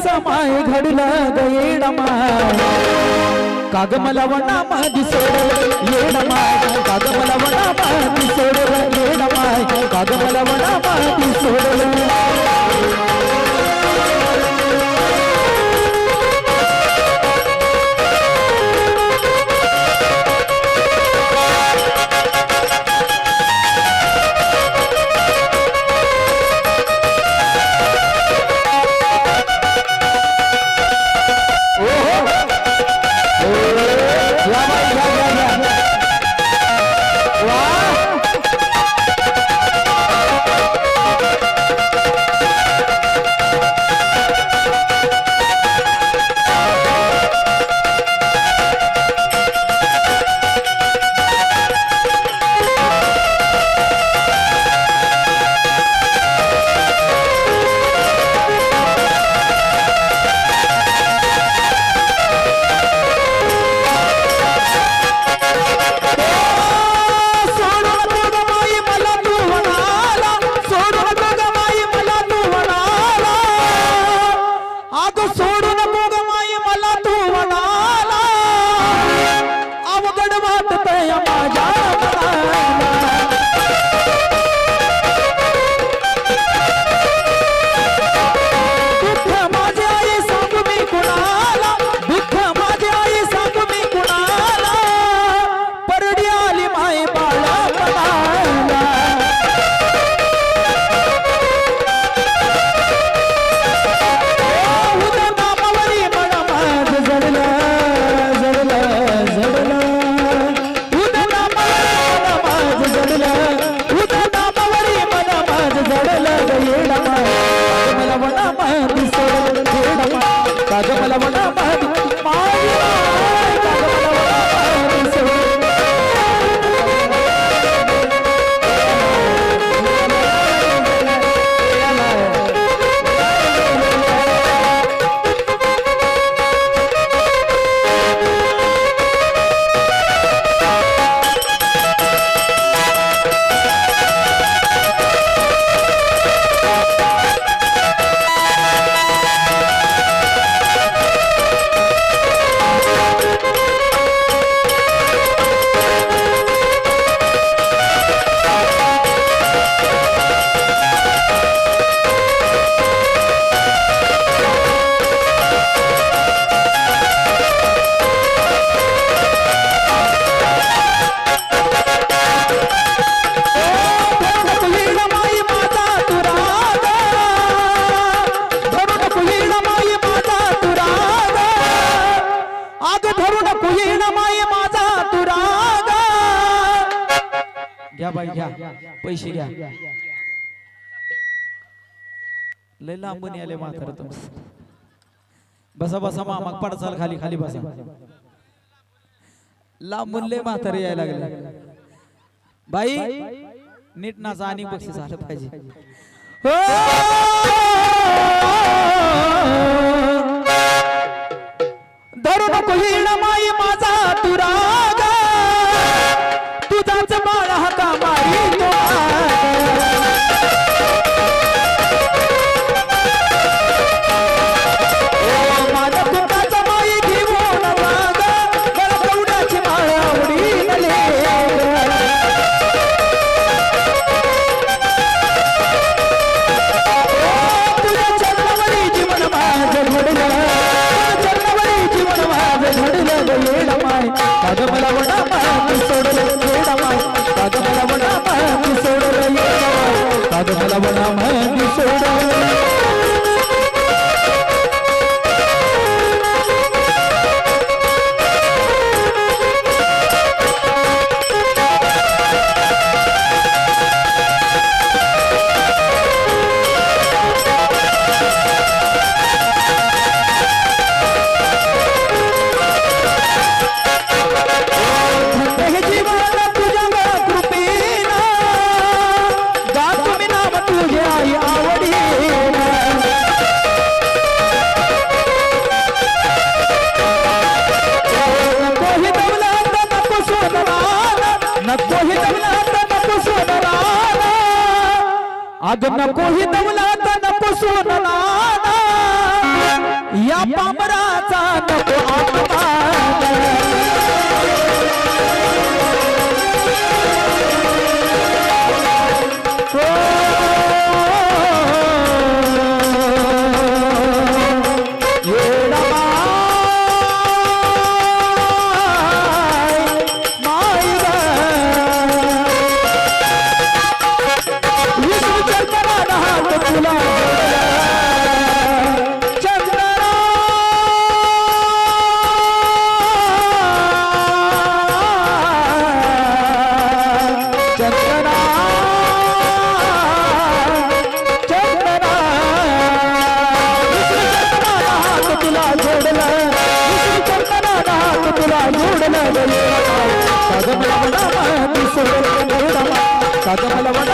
कसा माय घडलं ग माय काग मला वना माझी सोड येड माय काग मला वना माझी सोड येड माय काग मला वना माझी सोड अवघड वाटतंय माझ्या मनाला. माय काग घ्या बाई घ्या. पैसे घ्या. लय लांबून आले म्हातार तुम बसा बसा मामा पडचाल खाली खाली बसा. लांबून लय म्हातारे यायला लागले. बाई नीट नाचा आणि बक्षीस आलं पाहिजे. हो! माझं घडलं ग येडा माय काग मला वडा माय नकोही नको ही दौलत नको सोनराला अग नकोही दौलत नको सोनराला पामराचा नको వన కదమల వన